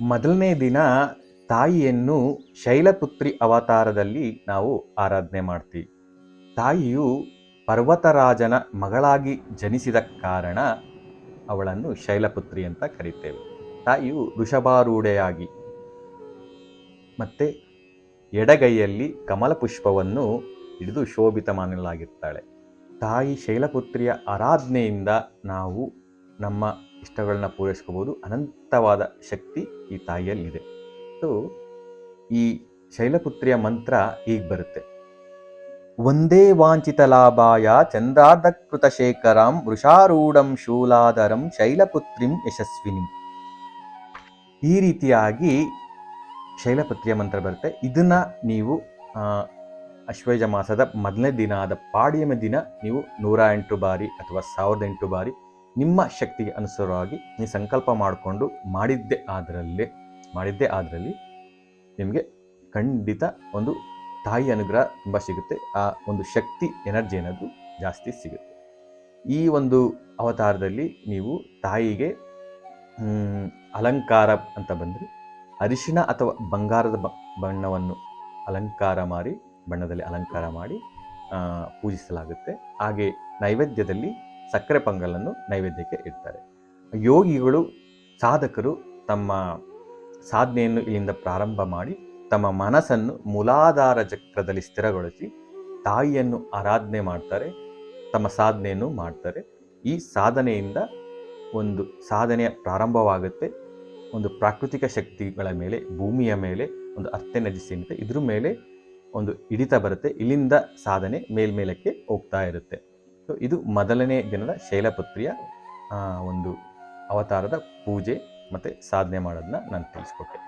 ಮೊದಲನೇ ದಿನ ತಾಯಿಯನ್ನು ಶೈಲಪುತ್ರಿ ಅವತಾರದಲ್ಲಿ ನಾವು ಆರಾಧನೆ ಮಾಡ್ತೀವಿ. ತಾಯಿಯು ಪರ್ವತರಾಜನ ಮಗಳಾಗಿ ಜನಿಸಿದ ಕಾರಣ ಅವಳನ್ನು ಶೈಲಪುತ್ರಿ ಅಂತ ಕರೀತೇವೆ. ತಾಯಿಯು ವೃಷಭಾರೂಢೆಯಾಗಿ ಮತ್ತೆ ಎಡಗೈಯಲ್ಲಿ ಕಮಲ ಪುಷ್ಪವನ್ನು ಹಿಡಿದು ಶೋಭಿತಮಾನಲಾಗಿರ್ತಾಳೆ ತಾಯಿ ಶೈಲಪುತ್ರಿಯ ಆರಾಧನೆಯಿಂದ ನಾವು ನಮ್ಮ ಇಷ್ಟಗಳನ್ನ ಪೂರೈಸ್ಕೋಬೋದು. ಅನಂತವಾದ ಶಕ್ತಿ ಈ ತಾಯಿಯಲ್ಲಿದೆ. ಸೊ ಈ ಶೈಲಪುತ್ರಿಯ ಮಂತ್ರ ಈಗ ಬರುತ್ತೆ. ಒಂದೇ ವಾಂಚಿತ ಲಾಭಾಯ ಚಂದ್ರಾರ್ಧಕೃತ ಶೇಖರಂ ವೃಷಾರೂಢಂ ಶೂಲಾಧರಂ ಶೈಲಪುತ್ರಿಂ ಯಶಸ್ವಿನಿ. ಈ ರೀತಿಯಾಗಿ ಶೈಲಪುತ್ರಿಯ ಮಂತ್ರ ಬರುತ್ತೆ. ಇದನ್ನ ನೀವು ಅಶ್ವಯುಜ ಮಾಸದ ಮೊದಲನೇ ದಿನ ಆದ ಪಾಡ್ಯಮ ದಿನ ನೀವು ನೂರ ಎಂಟು ಬಾರಿ ಅಥವಾ ಸಾವಿರದ ಎಂಟು ಬಾರಿ ನಿಮ್ಮ ಶಕ್ತಿಗೆ ಅನುಸಾರವಾಗಿ ನೀವು ಸಂಕಲ್ಪ ಮಾಡಿಕೊಂಡು ಮಾಡಿದ್ದೇ ಅದರಲ್ಲೇ ಮಾಡಿದ್ದೇ ಅದರಲ್ಲಿ ನಿಮಗೆ ಖಂಡಿತ ಒಂದು ತಾಯಿ ಅನುಗ್ರಹ ತುಂಬ ಸಿಗುತ್ತೆ. ಆ ಒಂದು ಶಕ್ತಿ, ಎನರ್ಜಿ ಅನ್ನೋದು ಜಾಸ್ತಿ ಸಿಗುತ್ತೆ. ಈ ಒಂದು ಅವತಾರದಲ್ಲಿ ನೀವು ತಾಯಿಗೆ ಅಲಂಕಾರ ಅಂತ ಬಂದರೆ ಅರಿಶಿಣ ಅಥವಾ ಬಂಗಾರದ ಬಣ್ಣವನ್ನು ಅಲಂಕಾರ ಮಾಡಿ, ಬಣ್ಣದಲ್ಲಿ ಅಲಂಕಾರ ಮಾಡಿ ಪೂಜಿಸಲಾಗುತ್ತೆ. ಹಾಗೆ ನೈವೇದ್ಯದಲ್ಲಿ ಸಕ್ಕರೆ ಪೊಂಗಲನ್ನು ನೈವೇದ್ಯಕ್ಕೆ ಇಡ್ತಾರೆ. ಯೋಗಿಗಳು, ಸಾಧಕರು ತಮ್ಮ ಸಾಧನೆಯನ್ನು ಇಲ್ಲಿಂದ ಪ್ರಾರಂಭ ಮಾಡಿ ತಮ್ಮ ಮನಸ್ಸನ್ನು ಮೂಲಾಧಾರ ಚಕ್ರದಲ್ಲಿ ಸ್ಥಿರಗೊಳಿಸಿ ತಾಯಿಯನ್ನು ಆರಾಧನೆ ಮಾಡ್ತಾರೆ, ತಮ್ಮ ಸಾಧನೆಯನ್ನು ಮಾಡ್ತಾರೆ. ಈ ಸಾಧನೆಯಿಂದ ಒಂದು ಸಾಧನೆಯ ಪ್ರಾರಂಭವಾಗುತ್ತೆ. ಒಂದು ಪ್ರಾಕೃತಿಕ ಶಕ್ತಿಗಳ ಮೇಲೆ, ಭೂಮಿಯ ಮೇಲೆ ಒಂದು ಅರ್ಥ ಸೀಮಿತ ಇದ್ರ ಮೇಲೆ ಒಂದು ಹಿಡಿತ ಬರುತ್ತೆ. ಇಲ್ಲಿಂದ ಸಾಧನೆ ಮೇಲ್ಮೇಲಕ್ಕೆ ಹೋಗ್ತಾ ಇರುತ್ತೆ. ಸೊ ಇದು ಮೊದಲನೇ ದಿನದ ಶೈಲಪುತ್ರಿಯ ಒಂದು ಅವತಾರದ ಪೂಜೆ ಮತ್ತು ಸಾಧನೆ ಮಾಡೋದನ್ನ ನಾನು ತಿಳಿಸ್ಕೊಟ್ಟೆ.